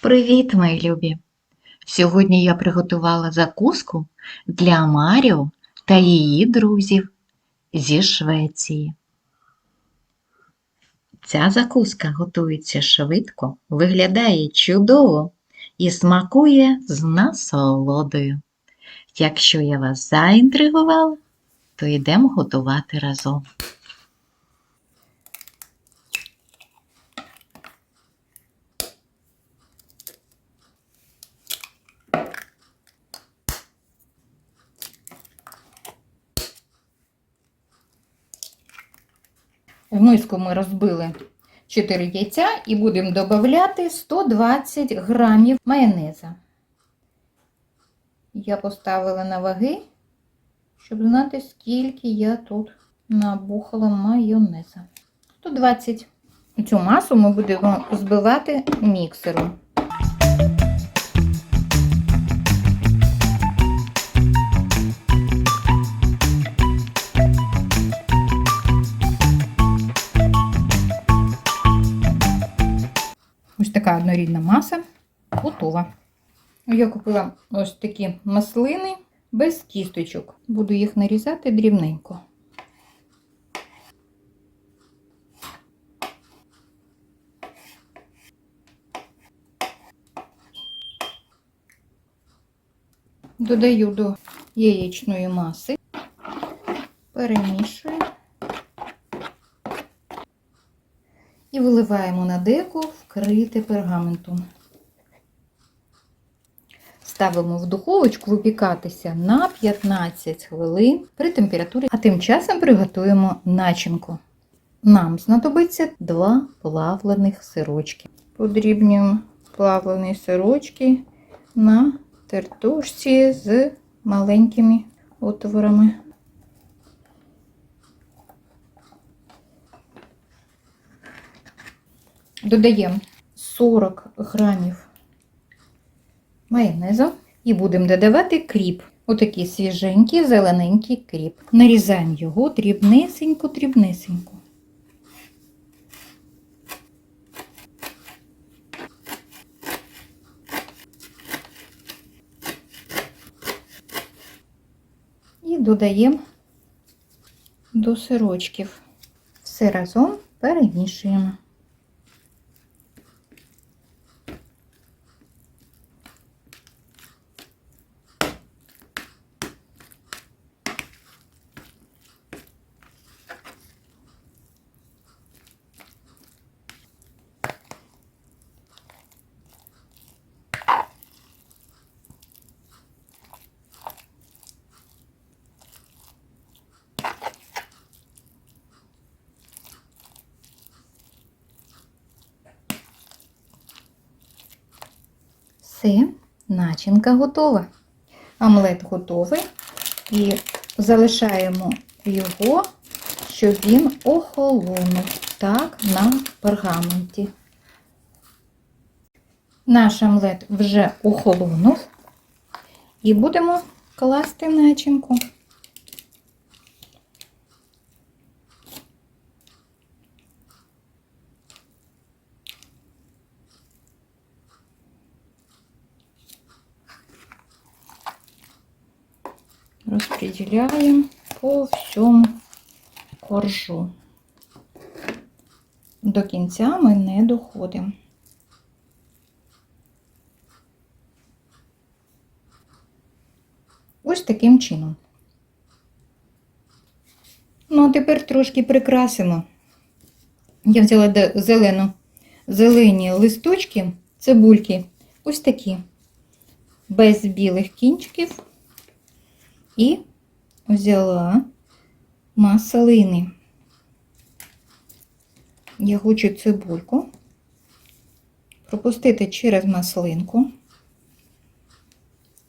Привіт, мої любі! Сьогодні я приготувала закуску для Маріо та її друзів зі Швеції. Ця закуска готується швидко, виглядає чудово і смакує з насолодою. Якщо я вас заінтригувала, то йдемо готувати разом. В миску ми розбили 4 яйця і будемо додати 120 грамів майонеза. Я поставила на ваги, щоб знати, скільки я тут набухала майонеза. 120. Цю масу ми будемо збивати міксером. Однорідна маса готова. Я купила ось такі маслини без кісточок. Буду їх нарізати дрібненько. Додаю до яєчної маси, перемішую і виливаємо на деко вкрите пергаментом. Ставимо в духовочку випікатися на 15 хвилин при температурі, а тим часом приготуємо начинку. Нам знадобиться два плавлених сирочки. Подрібнюємо плавлені сирочки на тертушці з маленькими отворами. Додаємо 40 грамів майонезу і будемо додавати кріп. Отакий свіженький, зелененький кріп. Нарізаємо його дрібнесенько-дрібнесенько. І додаємо до сирочків. Все разом перемішуємо. Все, начинка готова. Омлет готовий і залишаємо його, щоб він охолонув так на пергаменті. Наш омлет вже охолонув і будемо класти начинку. Розподіляємо по всьому коржу. До кінця ми не доходимо. Ось таким чином. Ну, а тепер трошки прикрасимо. Я взяла зелену, зелені листочки, цибульки, ось такі, без білих кінчиків і взяла маслини. Я хочу цибульку пропустити через маслинку,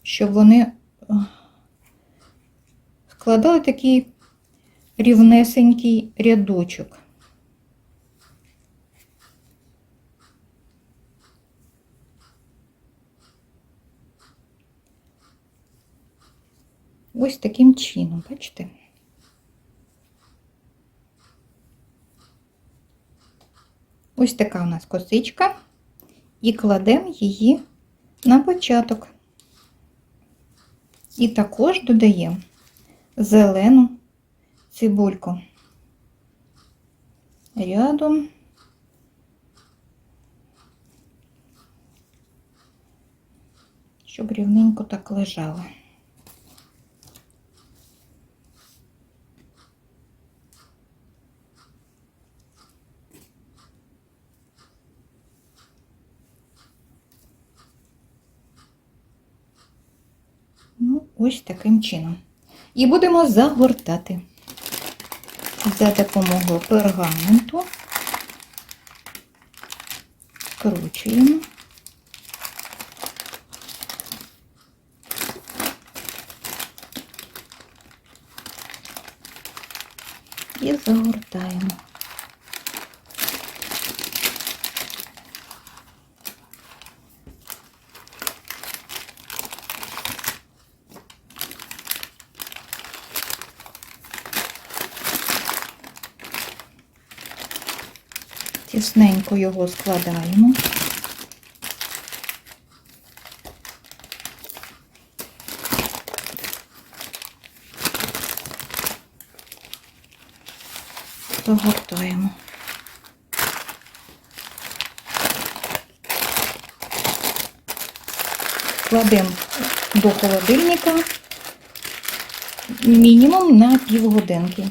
щоб вони складали такий рівнесенький рядочок. Ось таким чином, бачите? Ось така у нас косичка. і кладемо її на початок. І також додаємо зелену цибульку. Рядом. Щоб рівненько так лежало. Ну, ось таким чином. І будемо загортати за допомогою пергаменту. Скручуємо. І загортаємо. Тісненько його складаємо. Загортаємо. Кладемо до холодильника мінімум на півгодинки.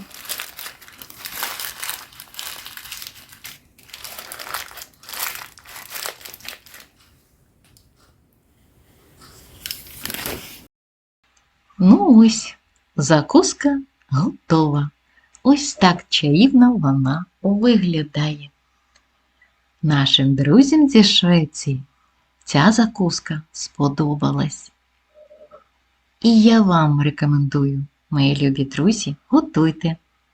Ну ось, закуска готова. Ось так чаївно вона виглядає. Нашим друзям зі Швеції ця закуска сподобалась. І я вам рекомендую, мої любі друзі, готуйте.